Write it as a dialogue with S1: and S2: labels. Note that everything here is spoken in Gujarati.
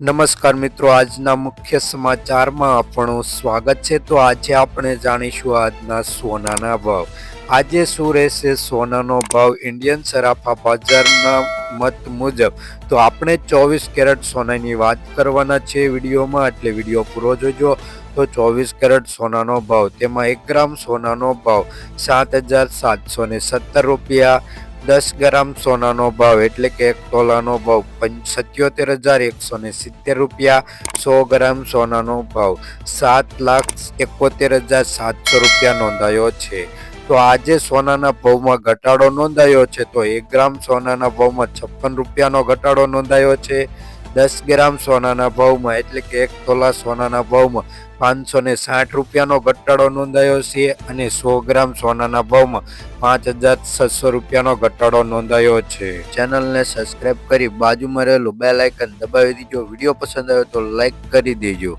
S1: નમસ્કાર મિત્રો, આજના મુખ્ય સમાચારમાં આપણું સ્વાગત છે. તો આજે આપણે જાણીશું આજના સોનાના ભાવ. આજે શું રહેશે સોનાનો ભાવ? ઇન્ડિયન સરાફા બજારના મત મુજબ તો આપણે ચોવીસ કેરેટ સોનાની વાત કરવાના છે વિડીયોમાં, એટલે વીડિયો પૂરો જોજો. તો ચોવીસ કેરેટ સોનાનો ભાવ, તેમાં એક ગ્રામ સોનાનો ભાવ સાત હજાર સાતસો સત્તર રૂપિયા દસ ગ્રામ સોનાનો ભાવ એટલે કે એક તોલાનો ભાવ સત્યોતેર હજાર એકસો ને સિત્તેર રૂપિયા, સો ગ્રામ સોનાનો ભાવ સાત લાખ એકોતેર હજાર સાતસો રૂપિયા નોંધાયો છે. તો આજે સોનાના ભાવમાં ઘટાડો નોંધાયો છે તો એક ગ્રામ સોનાના ભાવમાં છપ્પન રૂપિયાનો ઘટાડો નોંધાયો છે. દસ ગ્રામ સોનાના ભાવમાં, એટલે કે એક તોલા સોનાના ભાવમાં પાંચસો ને સાઠ રૂપિયાનો ઘટાડો નોંધાયો છે અને સો ગ્રામ સોનાના ભાવમાં પાંચ હજાર છસો રૂપિયાનો ઘટાડો નોંધાયો છે. ચેનલને સબસ્ક્રાઇબ કરી બાજુમાં રહેલું બે લાઇકન દબાવી દીજો. વીડિયો પસંદ આવ્યો તો લાઇક કરી દેજો.